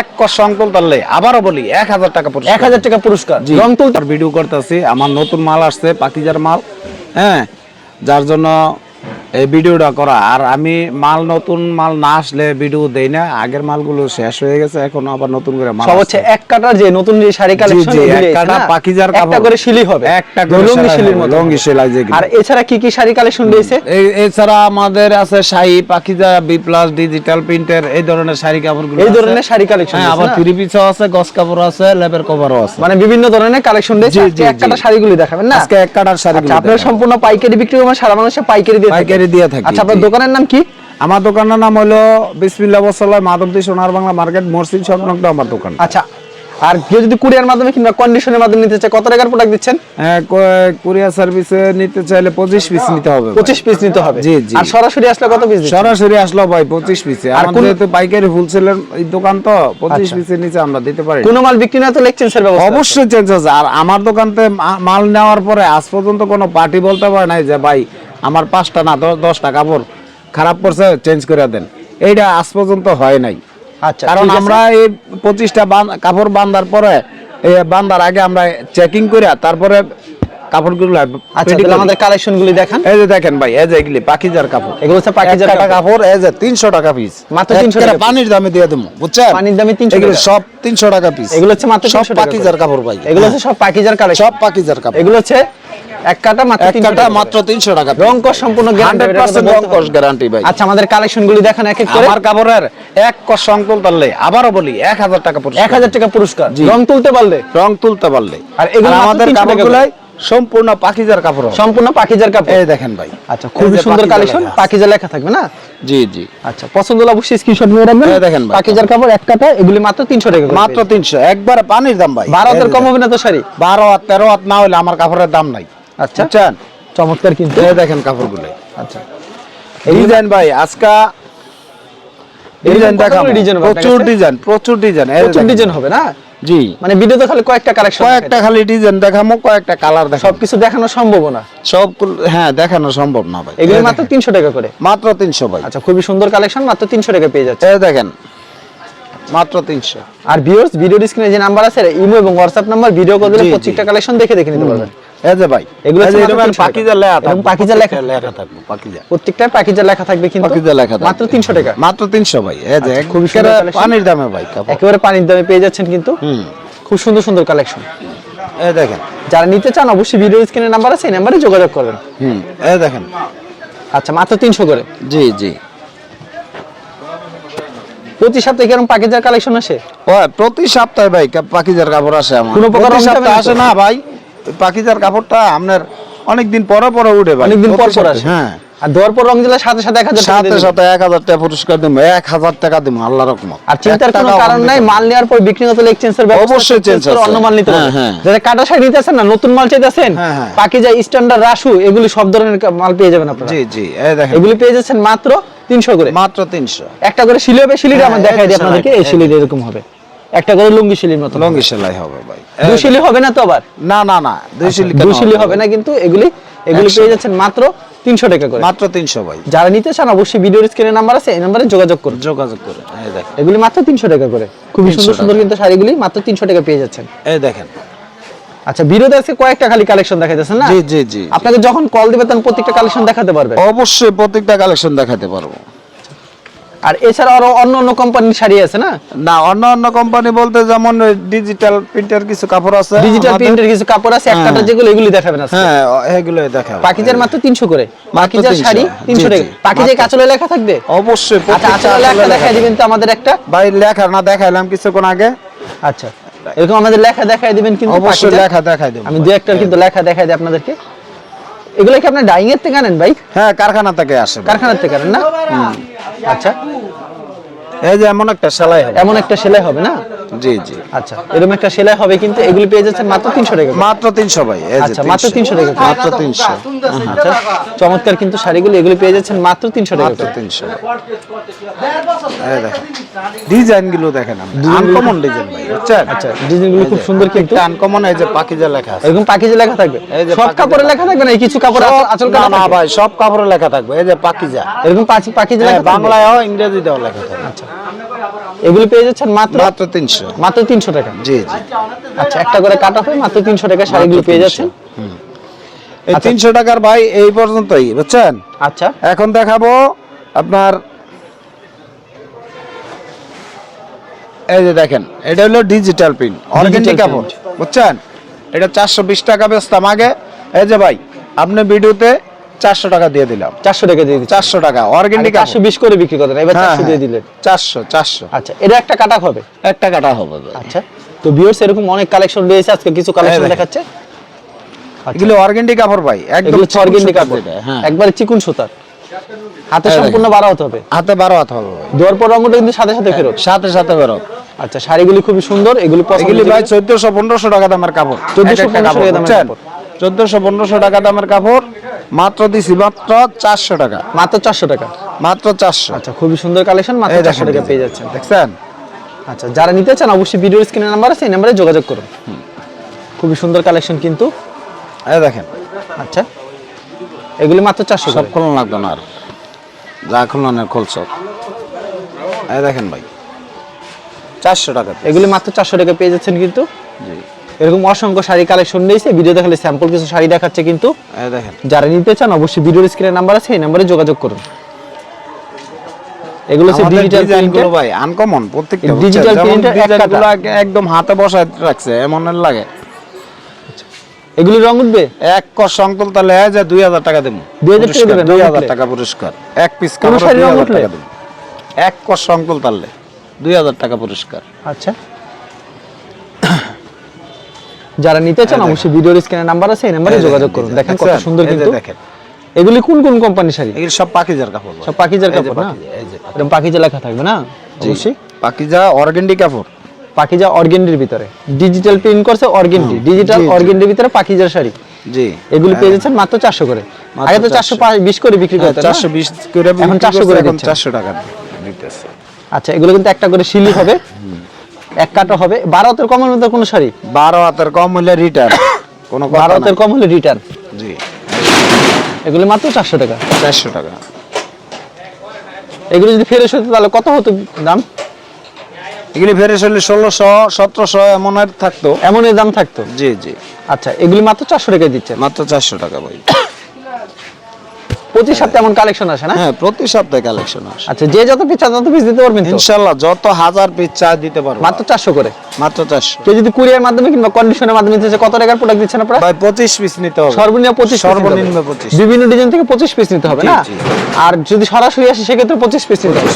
এক তাহলে আবারও বলি এক হাজার টাকা পুরস্কার। এক হাজার টাকা পুরস্কার। রং তুলতে তার ভিডিও করতেছি আমার নতুন মাল আসছে পাকিজার মাল। হ্যাঁ যার জন্য এই ভিডিওটা করা। আর আমি মাল নতুন মাল না আসলে ভিডিও দেই না। আগের মালগুলো শেষ হয়ে গেছে এখন আবার নতুন করে মাল সব হচ্ছে এক কাটার যে নতুন যে শাড়ি কালেকশন এক কাটা পাকিজার একটা কাপড়। করে শিলি হবে। একটা করে লুঙ্গি শিলির মতো। লুঙ্গি সেলাই যেগুলো। আর এছাড়া কি কি শাড়ি কালেকশন রয়েছে? এই- এছাড়া আমাদের আছে sari Pakiza B plus digital প্রিন্টের এই ধরনের শাড়ি কাপড়গুলো এই ধরনের শাড়ি কালেকশন হ্যাঁ আবার থ্রি পিসও আছে গস কাপড় আছে লেবের কভারও আছে। মানে বিভিন্ন ধরনের কালেকশন রয়েছে। এক কাটা জি। শাড়িগুলি দেখাবেন না? আজকে এক কাটার শাড়ি আচ্ছা আপনারা সম্পূর্ণ পাইকারি বিক্রি করে সারা বাংলাদেশে পাইকারি দিয়ে পাইকারি দিয়ে থাকি, আচ্ছা আপনার দোকানের নাম কি? আমার দোকানের নাম হলো বিসমিল্লা বসাল্লাহ মাধবদী সোনার বাংলা মার্কেট মসজিদ সংলগ্ন আমার দোকান। আচ্ছা আর কেউ যদি কুরিয়ার মাধ্যমে কিংবা কন্ডিশনের মাধ্যমে নিতে চায় কত টাকার প্রোডাক্ট দিচ্ছেন? কুরিয়ার সার্ভিসে নিতে চাইলে পঁচিশ পিস নিতে হবে ভাই। পঁচিশ পিস নিতে হবে। জি, জি। আর সরাসরি আসলে কত পিস সরাসরি আসলো ভাই পঁচিশ পিসে আর কোন- যেহেতু পাইকারি হোলসেলের এই দোকান তো পঁচিশ আচ্ছা। পিসের নিচে আমরা দিতে পারি। কোনো মাল বিক্রি না তো এক্সচেঞ্জের ব্যবস্থা অবশ্যই চেঞ্জ আছে। আর আমার দোকানতে মাল নেওয়ার পরে আজ পর্যন্ত কোনো পার্টি বলতে পারে নাই যে ভাই আমার পাঁচটা না দশটা কাপড় খারাপ পড়ছে চেঞ্জ করে দেন। এইটা আজ পর্যন্ত হয় নাই। আচ্ছা কারণ আমরা এই পঁচিশটা কাপড় বান্ধার পরে এই বান্ধার আগে আমরা চেকিং করে তারপরে কাপড়গুলো আচ্ছা করি। আমাদের কালেকশন দেখান। এই যে দেখেন ভাই এই যে এগুলি পাকিজার কাপড়। এগুলো হচ্ছে পাকিজার কাপড়। কাপড় এই যে তিনশো টাকা পিস মাত্র 300 টাকা পানির দামে দিয়ে দেবো বুঝছেন? পানির দামে 300 এগুলো সব তিনশো টাকা পিস এগুলো হচ্ছে মাত্র সব 300 পাকিজার কাপড় ভাই। এগুলো হচ্ছে সব পাকিজার কালেকশন সব পাকিজার কাপড়। এগুলো হচ্ছে এক কাটা মাত্র এক 300 কাটা টাকা মাত্র তিনশো টাকা। রং কস সম্পূর্ণ গ্যারান্টি 100% রং কস গ্যারান্টি ভাই। আচ্ছা আমাদের কালেকশন গুলি দেখান এক এক করে। আমার কাপড়ের এক কস সংকল তাহলে আবারও বলি এক হাজার টাকা পুরস্কার। এক হাজার টাকা পুরস্কার। রং তুলতে পারলে? রং তুলতে পারলে। আর এগুলো আমাদের 300। কাপড়গুলাই সম্পূর্ণ পাকিজার কাপড়। সম্পূর্ণ পাকিজার কাপড়। এই দেখেন ভাই। আচ্ছা যে সুন্দর কালেকশন। পাকিজা লেখা থাকবে না? জি জি। আচ্ছা পছন্দ হলে অবশ্যই স্ক্রিনশট নিয়ে রাখবেন। এই দেখেন ভাই। পাকিজার কাপড় এক কাটা এগুলি মাত্র 300 টাকা মাত্র তিনশো। একবার পানির দাম ভাই। বারো হাজার কম হবে না তো শাড়ি? বারো হাত তেরো হাত না হলে আমার কাপড়ের দাম নাই। আচ্ছা। চমৎকার কিন্তু। দেখেন কাপড়গুলো। আচ্ছা। ডিজাইন ভাই আজকা ডিজাইন দেখাবো design হবে আপনার প্রচুর ডিজাইন প্রচুর ডিজাইন প্রচুর ডিজাইন হবে না? জি। মানে ভিডিওতে খালি কয়েকটা কালেকশন কয়েকটা খালি ডিজাইন কয়েকটা কালার সবকিছু দেখানো সম্ভব না। সব হ্যাঁ দেখানো সম্ভব না ভাই। এগুলো মাত্র দেখেন। তিনশো টাকা করে। মাত্র ভাই। আচ্ছা খুবই সুন্দর কালেকশন মাত্র তিনশো টাকা পেয়ে যাচ্ছে। দেখেন। মাত্র তিনশো। আর ভিউয়ার্স ভিডিও স্ক্রিনে যে নাম্বার আছে ইমো এবং হোয়াটসঅ্যাপ নাম্বার ভিডিও কল দিলে। প্রত্যেকটা কালেকশন দেখে দেখে নিতে পারবেন। এই যে ভাই এগুলো 300 পাকিজা লেখা থাকবে পাকিজা লেখা লেখা থাকবে পাকিজা প্রত্যেকটা পাকিজা লেখা থাকবে কিন্তু পাকিজা লেখা মাত্র তিনশো টাকা। মাত্র তিনশো ভাই এই যে আচ্ছা, পানির দামে ভাই একেবারে পানির দামে পেয়ে যাচ্ছেন কিন্তু হুম। খুব সুন্দর সুন্দর কালেকশন এই দেখেন। যারা নিতে চান অবশ্যই ভিডিও স্ক্রিনে নাম্বার আছে এই নাম্বারে যোগাযোগ করবেন। হুম এই দেখেন। আচ্ছা মাত্র তিনশো করে। জি জি। প্রতি সপ্তাহে কীরকম পাকিজার কালেকশন আসে? প্রতি সপ্তাহে ভাই পাকিজার কাপড় আসে আমার। কোনো প্রকার সপ্তাহে আসে না ভাই পাকিজার কাপড়টা আপনার অনেকদিন পরে পরে উঠে ভাই। অনেকদিন পর পর আসে? হ্যাঁ। আর দেওয়ার পর রং সাথে সাথে এক হাজার সাথে সাথে এক হাজার টাকা পুরস্কার দেবো এক হাজার টাকা দেবো আল্লাহ আর চিন্তার কোনো কারণ নাই মাল নেওয়ার পর বিক্রি হতে এক্সচেঞ্জের অবশ্যই change অন্য মাল নিতে হ্যাঁ, হ্যাঁ। যারা কাটা শাড়ি নিতেছেন না নতুন মাল চাইতেছেন হ্যাঁ, হ্যাঁ। পাকিজা স্ট্যান্ডার্ড রাসু এগুলি সব ধরনের মাল পেয়ে যাবেন আপনারা। জি জি এই দেখেন। এগুলি পেয়ে যাচ্ছেন মাত্র তিনশো করে। মাত্র তিনশো। একটা করে শিলি হবে শিলিটা আমার দেখাই দিই আপনাদেরকে এই এই এরকম হবে। একটা করে লুঙ্গি শিলির মতো লঙ্গি সেলাই হবে ভাই। দুই শিলি হবে না তো আবার? না না না দুই শিলি দুই শিলি? হবে না কিন্তু এগুলি এগুলি পেয়ে যাচ্ছেন মাত্র তিনশো টাকা করে। মাত্র তিনশো ভাই। যারা নিতে চান অবশ্যই ভিডিওর স্ক্রিনে নাম্বার আছে এই নাম্বারে যোগাযোগ করুন। যোগাযোগ করে এই দেখেন। এগুলি মাত্র তিনশো টাকা করে। খুবই সুন্দর সুন্দর কিন্তু শাড়িগুলি মাত্র তিনশো টাকা পেয়ে যাচ্ছেন। এই দেখেন। আচ্ছা বিরোধ আজকে কয়েকটা খালি কালেকশন দেখাইতেছেন না? জি জি জি আপনাকে যখন কল দিবে তখন প্রত্যেকটা কালেকশন দেখাতে পারবে অবশ্যই প্রত্যেকটা কালেকশন দেখাতে পারব। আর এছাড়া আরও অন্য অন্য কোম্পানির শাড়ি আছে না? না অন্য অন্য কোম্পানি বলতে যেমন ডিজিটাল প্রিন্টার কিছু কাপড় আছে ডিজিটাল। প্রিন্টের কিছু কাপড় আছে এক কাটার যেগুলো এগুলি দেখাবেন আজকে। হ্যাঁ এগুলো দেখাবো। পাকিজার মাত্র তিনশো করে। পাকিজার শাড়ি তিনশো জি, টাকা। জি। পাকিজার মাত্র। কাঁচলে লেখা থাকবে? অবশ্যই আচ্ছা আচলে লেখা দেখাই দিবেন তো আমাদের একটা? ভাই লেখা না দেখাইলাম কিছুক্ষণ আগে। আচ্ছা এরকম আমাদের লেখা দেখাই দিবেন কিন্তু অবশ্যই লেখা দেখাই দেবো আমি দু একটার কিন্তু লেখা দেখাই দিই আপনাদেরকে। এগুলো কি আপনি ডাইং এর থেকে আনেন ভাই? হ্যাঁ কারখানা থেকে আসে কারখানা থেকে আনেন না? আচ্ছা। এই যে এমন একটা সেলাই হবে। এমন একটা সেলাই হবে না? জি জি। আচ্ছা এরকম একটা সেলাই হবে কিন্তু এগুলি পেয়ে যাচ্ছেন মাত্র তিনশো টাকা মাত্র তিনশো ভাই আচ্ছা মাত্র 300 তিনশো টাকা মাত্র তিনশো। আচ্ছা চমৎকার কিন্তু শাড়িগুলো এগুলি পেয়ে যাচ্ছেন মাত্র তিনশো টাকা মাত্র এই দেখেন। ডিজাইনগুলো দেখেন আনকমন ডিজাইন ভাই বুঝছেন? আচ্ছা ডিজাইনগুলো খুব সুন্দর কিন্তু। আনকমন এই যে পাকিজা লেখা আছে। এরকম পাকিজে লেখা থাকবে? এই যে সব কাপড়ে লেখা থাকবে না এই কিছু কাপড় সব- আচল না না ভাই সব কাপড়ে লেখা থাকবে। এই যে পাকিজা। এরকম পাকিজে হ্যাঁ? বাংলায়ও ইংরেজিতেও লেখা থাকবে। আচ্ছা। এগুলো পেয়ে যাচ্ছেন মাত্র? মাত্র তিনশো। মাত্র তিনশো টাকা? জি জি। আচ্ছা একটা করে কাটা হয়ে মাত্র তিনশো টাকা শাড়িগুলো পেয়ে যাচ্ছেন। এই তিনশো টাকার ভাই এই পর্যন্তই বুঝছেন? আচ্ছা। এখন দেখাবো আপনার এই যে দেখেন এটা হলো ডিজিটাল প্রিন্ট Digital কাপড় বুঝছেন? এটা চারশো বিশ টাকা বেচতাম আগে। এই যে ভাই আপনি ভিডিওতে চারশো টাকা দিয়ে দিলাম। চারশো টাকা দিয়ে দিচ্ছি চারশো টাকা অর্গেন্ডিক চারশো বিশ করে বিক্রি করেন এবার চারশো দিয়ে দিলেন। চারশো চারশো। আচ্ছা এটা একটা কাটা হবে? একটা কাটা হবে আচ্ছা তো ভিউয়ার্স এরকম অনেক কালেকশন রয়েছে আজকে কিছু কালেকশন দেখাচ্ছে। আচ্ছা, এগুলো অর্গেন্ডিক কাপড় ভাই একদম সুতার কাপড় হ্যাঁ। একবারে চিকুন সুতার। হাতে সম্পূর্ণ বাড়া হতে হবে। হাতে বারো হাত হবে। দেওয়ার পর রঙটা কিন্তু সাথে সাথে ফেরত। সাথে সাথে বেরো আচ্ছা শাড়িগুলি খুবই সুন্দর এগুলি এগুলি ভাই চোদ্দশো পনেরোশো টাকা দামের কাপড়। 1400 1500 টাকা দামের কাপড়। চোদ্দশো পনেরোশো টাকা দামের কাপড়। মাত্র দিছি মাত্র চারশো টাকা। মাত্র চারশো টাকা? মাত্র চারশো। আচ্ছা খুবই সুন্দর কালেকশন মাত্র চারশো টাকা পেয়ে যাচ্ছেন। দেখছেন? আচ্ছা যারা নিতে চান অবশ্যই ভিডিও স্ক্রিনের নাম্বার আছে এই নাম্বারে যোগাযোগ করুন। খুবই সুন্দর কালেকশন কিন্তু। এই দেখেন। আচ্ছা এগুলি মাত্র চারশো সব খুলন লাগতো না আর। যা খুলনের খোল সব। এই দেখেন ভাই। চারশো টাকা এগুলি মাত্র চারশো টাকা পেয়ে যাচ্ছেন কিন্তু। জি। এরকম অসংখ্য শাড়ি কালেকশন নিয়েছে ভিডিও দেখালে স্যাম্পল কিছু শাড়ি দেখাচ্ছে কিন্তু। দেখেন। যারা নিতে চান অবশ্যই ভিডিওর স্ক্রিনের নাম্বার আছে এই নাম্বারে যোগাযোগ করুন। এগুলো ডিজিটাল ভাই আনকমন প্রত্যেকটা এক। গুলো এক- একদম হাতে বসায় রাখছে এমনের লাগে। এগুলি রং উঠবে? এক কর সংতল তাহলে এই দুই হাজার টাকা দেবো 2000 টাকা দেবেন, দুই হাজার টাকা পুরস্কার। এক পিস কাপড় দুই হাজার টাকা দেবো এক কর সংতল তাহলে দুই হাজার টাকা পুরস্কার। আচ্ছা। যারা নিতে চান অবশ্যই ভিডিওর স্ক্রিনের নাম্বার আছে এই নাম্বারে যোগাযোগ করুন। দেখেন কত সুন্দর কিন্তু। দেখেন। এগুলি কোন কোন কোম্পানির শাড়ি? এগুলো সব পাকিজার কাপড় সব পাকিজার কাপড় না? এরকম পাকিজা। লেখা থাকবে না? অবশ্যই। পাকিজা অর্গেন্ডি কাপড়। পাকিজা অর্গেন্ডির ভিতরে। ডিজিটাল প্রিন্ট করছে অর্গেন্ডি। ডিজিটাল। অর্গেন্ডির ভিতরে পাকিজার শাড়ি। জি। এগুলি পেয়ে যাচ্ছেন মাত্র চারশো করে। মাত্র আগে তো 400 চারশো। বিশ করে বিক্রি করতেন না? চারশো বিশ করে এখন বিক্রি 400 করে এখন দিচ্ছেন। চারশো টাকা। দিতেছে আচ্ছা এগুলো কিন্তু একটা করে শিলি হবে। এক কাটা হবে। বারো হাতের কমের মধ্যে কোনো শাড়ি? বারো হাতের কম হলে রিটার্ন কোনো বারো হাতের কম হলে রিটার্ন জি। এগুলি মাত্র চারশো টাকা। চারশো টাকা। এগুলো যদি ফেরত হতো তাহলে কত হতো দাম? এগুলি ফেরে চলে ষোলোশো সতেরোশো এমনের থাকতো। এমন দাম থাকতো? জি জি। আচ্ছা এগুলি মাত্র চারশো টাকা দিচ্ছে মাত্র চারশো টাকা ভাই। প্রতি সপ্তাহে এমন কালেকশন আসে না? হ্যাঁ প্রতি সপ্তাহে কালেকশন আসে। আচ্ছা যে যত পিস চান তত পিস দিতে পারবেন তো? ইনশাল্লাহ যত হাজার পিস চা দিতে পারব। মাত্র চারশো করে? মাত্র চারশো। কেউ যদি কুরিয়ার মাধ্যমে কিংবা কন্ডিশনের মাধ্যমে নিতে কত টাকার প্রোডাক্ট দিচ্ছেন আপনারা? ভাই পঁচিশ পিস নিতে হবে। সর্বনিম্ন পঁচিশ সর্বনিম্ন পঁচিশ। বিভিন্ন ডিজাইন থেকে পঁচিশ পিস নিতে হবে না? আর যদি সরাসরি আসে সেক্ষেত্রে পঁচিশ পিস নিতে হবে।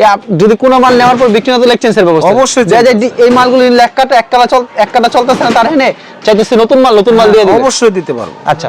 হ্যাঁ যদি কোনো মাল নেওয়ার পর বিক্রি হতে এক্সচেঞ্জের ব্যবস্থা। অবশ্যই যে এই মালগুলো এক কাটা এক কাটা চল এক কাটা চলতেছে না তার হেনে চাইতেছে নতুন মাল নতুন মাল দিয়ে দিবে। অবশ্যই দিতে পারব। আচ্ছা।